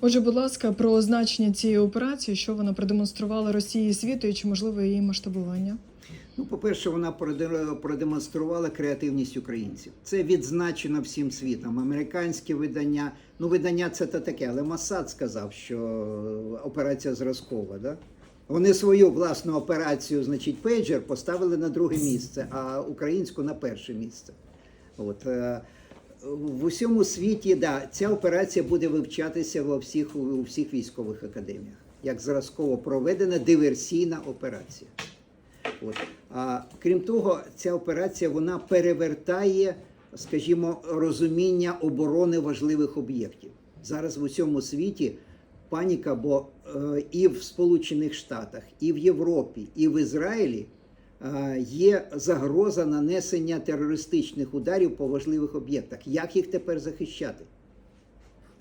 Отже, будь ласка, про значення цієї операції, що вона продемонструвала Росії світу, і чи можливе її масштабування? Ну, по-перше, вона проде- продемонструвала креативність українців. Це відзначено всім світом. Американське видання, ну видання це то таке, але Масад сказав, що операція зразкова. Да? Вони свою власну операцію, значить, пейджер поставили на друге місце, а українську на перше місце. От, е, в усьому світі да, ця операція буде вивчатися во всіх, у всіх військових академіях, як зразково проведена диверсійна операція. От. А крім того, ця операція вона перевертає, скажімо, розуміння оборони важливих об'єктів. Зараз в усьому світі паніка, бо е, і в Сполучених Штатах, і в Європі, і в Ізраїлі є загроза нанесення терористичних ударів по важливих об'єктах. Як їх тепер захищати?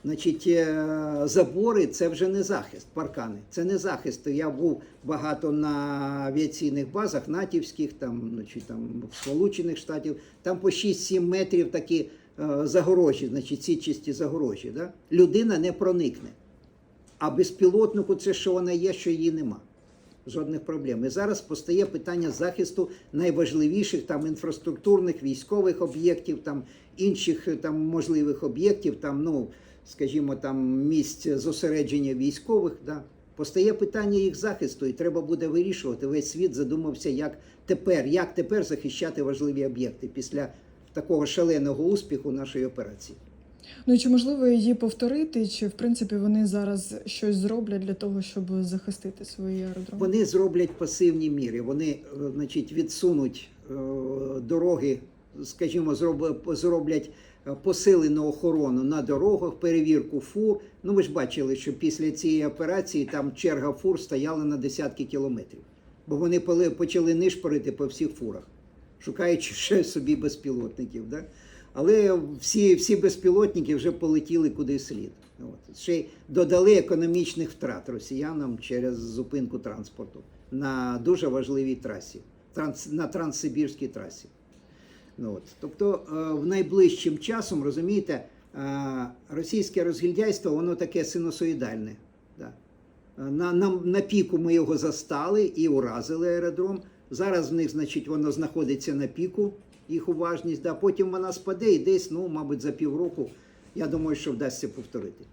Значить, е, забори це вже не захист, паркани. Це не захист. Я був багато на авіаційних базах, натівських, там, значить, там в Сполучених Штатів, там по 6-7 метрів такі е, загорожі, значить, сітчасті загорожі. Да? Людина не проникне. А безпілотнику це що вона є, що її нема. Жодних проблем. І зараз постає питання захисту найважливіших там інфраструктурних військових об'єктів, там інших е, там можливих об'єктів, там, ну, скажімо, там місць зосередження військових. Да. Постає питання їх захисту, і треба буде вирішувати. Весь світ задумався, як тепер, як тепер захищати важливі об'єкти після такого шаленого успіху нашої операції. Ну і чи можливо її повторити, чи в принципі вони зараз щось зроблять для того, щоб захистити свої аеродроми? Вони зроблять пасивні міри. Вони, е, значить, відсунуть е, дороги, скажімо, зроб- зроблять е, посилену охорону на дорогах, перевірку фур. Ну, ви ж бачили, що після цієї операції там черга фур стояла на десятки кілометрів. Бо вони почали нишпорити по всіх фурах, шукаючи ще собі безпілотників. Да? Але всі, всі безпілотники вже полетіли куди слід. От. Ще й додали економічних втрат росіянам через зупинку транспорту на дуже важливій трасі, транс, на транссибірській трасі. Ну, от. Тобто е, в найближчим часом, розумієте, е, російське розгільдяйство, воно таке синусоїдальне. Да. Е, На, на, на піку ми його застали і уразили аеродром. Зараз в них, значить, воно знаходиться на піку, їх уважність. Да. Потім вона спаде і десь, ну, мабуть, за півроку, я думаю, що вдасться повторити.